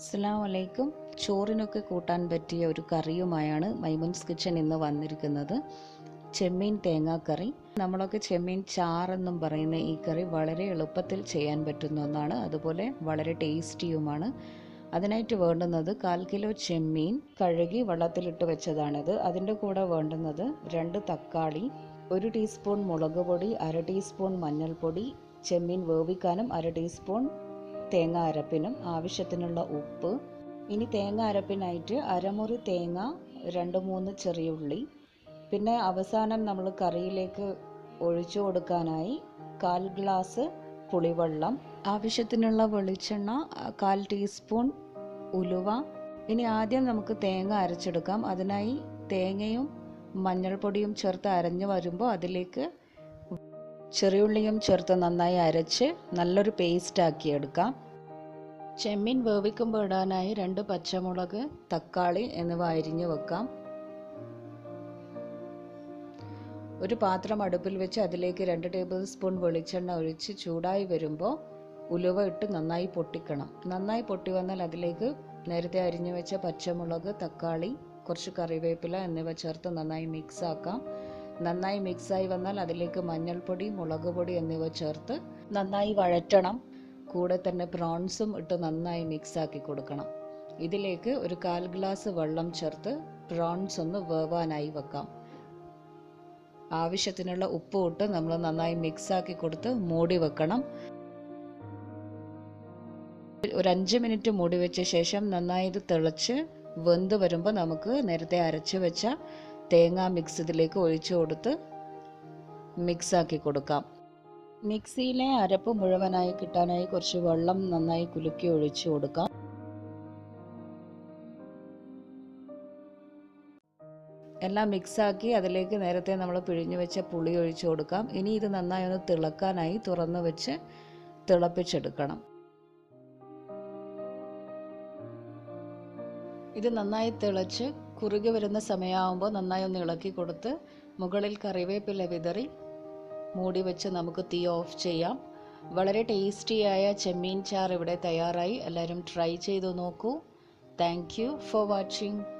അസ്സാം ചോറിനൊക്കെ കൂട്ടാൻ പറ്റിയ ഒരു കറിയുമായാണ് മൈമുൻസ് കിച്ചൺ ഇന്ന് വന്നിരിക്കുന്നത്. ചെമ്മീൻ തേങ്ങാക്കറി. നമ്മളൊക്കെ ചെമ്മീൻ ചാറെന്നും പറയുന്ന ഈ കറി വളരെ എളുപ്പത്തിൽ ചെയ്യാൻ പറ്റുന്ന ഒന്നാണ്. അതുപോലെ വളരെ ടേസ്റ്റിയുമാണ്. അതിനായിട്ട് വേണ്ടുന്നത് കാൽ കിലോ ചെമ്മീൻ കഴുകി വെള്ളത്തിലിട്ട് വെച്ചതാണിത്. അതിന്റെ കൂടെ വേണ്ടുന്നത് രണ്ട് തക്കാളി ഒരു ടീസ്പൂൺ മുളക് പൊടി അര ടീസ്പൂൺ മഞ്ഞൾപ്പൊടി ചെമ്മീൻ വേവിക്കാനും അര ടീസ്പൂൺ തേങ്ങ അരപ്പിനും ആവശ്യത്തിനുള്ള ഉപ്പ്. ഇനി തേങ്ങ അരപ്പിനായിട്ട് അരമുറി തേങ്ങ രണ്ട് മൂന്ന് ചെറിയ ഉള്ളി. പിന്നെ അവസാനം നമ്മൾ കറിയിലേക്ക് ഒഴിച്ചു കൊടുക്കാനായി കാൽ ഗ്ലാസ് പുളിവെള്ളം. ആവശ്യത്തിനുള്ള വെളിച്ചെണ്ണ കാൽ ടീസ്പൂൺ ഉലുവ. ഇനി ആദ്യം നമുക്ക് തേങ്ങ അരച്ചെടുക്കാം. അതിനായി തേങ്ങയും മഞ്ഞൾപ്പൊടിയും ചേർത്ത് അരഞ്ഞു വരുമ്പോൾ അതിലേക്ക് ചെറിയുള്ളിയും ചേർത്ത് നന്നായി അരച്ച് നല്ലൊരു പേസ്റ്റ് ആക്കി എടുക്കാം. ചെമ്മീൻ വേവിക്കുമ്പോൾ ഇടാനായി രണ്ട് പച്ചമുളക് തക്കാളി എന്നിവ അരിഞ്ഞു വെക്കാം. ഒരു പാത്രം അടുപ്പിൽ വെച്ച് അതിലേക്ക് രണ്ട് ടേബിൾ സ്പൂൺ വെളിച്ചെണ്ണ ഒഴിച്ച് ചൂടായി വരുമ്പോൾ ഉലുവ ഇട്ട് നന്നായി പൊട്ടിക്കണം. നന്നായി പൊട്ടി വന്നാൽ അതിലേക്ക് നേരത്തെ അരിഞ്ഞു വെച്ച പച്ചമുളക് തക്കാളി കുറച്ച് കറിവേപ്പില എന്നിവ ചേർത്ത് നന്നായി മിക്സ് ആക്കാം. നന്നായി മിക്സായി വന്നാൽ അതിലേക്ക് മഞ്ഞൾപ്പൊടി മുളക് പൊടി എന്നിവ ചേർത്ത് നന്നായി വഴറ്റണം. കൂടെ തന്നെ പ്രോൺസും ഇട്ട് നന്നായി മിക്സാക്കി കൊടുക്കണം. ഇതിലേക്ക് ഒരു കാൽ ഗ്ലാസ് വെള്ളം ചേർത്ത് പ്രോൺസ് ഒന്ന് വേവാനായി വെക്കാം. ആവശ്യത്തിനുള്ള ഉപ്പ് ഇട്ട് നമ്മൾ നന്നായി മിക്സാക്കി കൊടുത്ത് മൂടി വെക്കണം. ഒരു അഞ്ച് മിനിറ്റ് മൂടി വെച്ച ശേഷം നന്നായി ഇത് തിളച്ച് വെന്ത് വരുമ്പോൾ നമുക്ക് നേരത്തെ അരച്ച് വെച്ച തേങ്ങാ മിക്സ് ഇതിലേക്ക് ഒഴിച്ചു കൊടുത്ത് മിക്സാക്കി കൊടുക്കാം. മിക്സിയിലെ അരപ്പ് മുഴുവനായി കിട്ടാനായി കുറച്ച് വെള്ളം നന്നായി കുലുക്കി ഒഴിച്ചു കൊടുക്കാം. എല്ലാം മിക്സാക്കി അതിലേക്ക് നേരത്തെ നമ്മൾ പിഴിഞ്ഞു വെച്ച പുളി ഒഴിച്ചു കൊടുക്കാം. ഇനി ഇത് നന്നായി ഒന്ന് തിളക്കാനായി തുറന്ന് വെച്ച് തിളപ്പിച്ചെടുക്കണം. ഇത് നന്നായി തിളച്ച് കുറുകി വരുന്ന സമയമാകുമ്പോൾ നന്നായി ഒന്ന് ഇളക്കി കൊടുത്ത് മുകളിൽ കറിവേപ്പില വിതറി മൂടി വെച്ച് നമുക്ക് തീ ഓഫ് ചെയ്യാം. വളരെ ടേസ്റ്റിയായ ചെമ്മീൻ ചാർ ഇവിടെ തയ്യാറായി. എല്ലാവരും ട്രൈ ചെയ്തു നോക്കൂ. Thank for watching.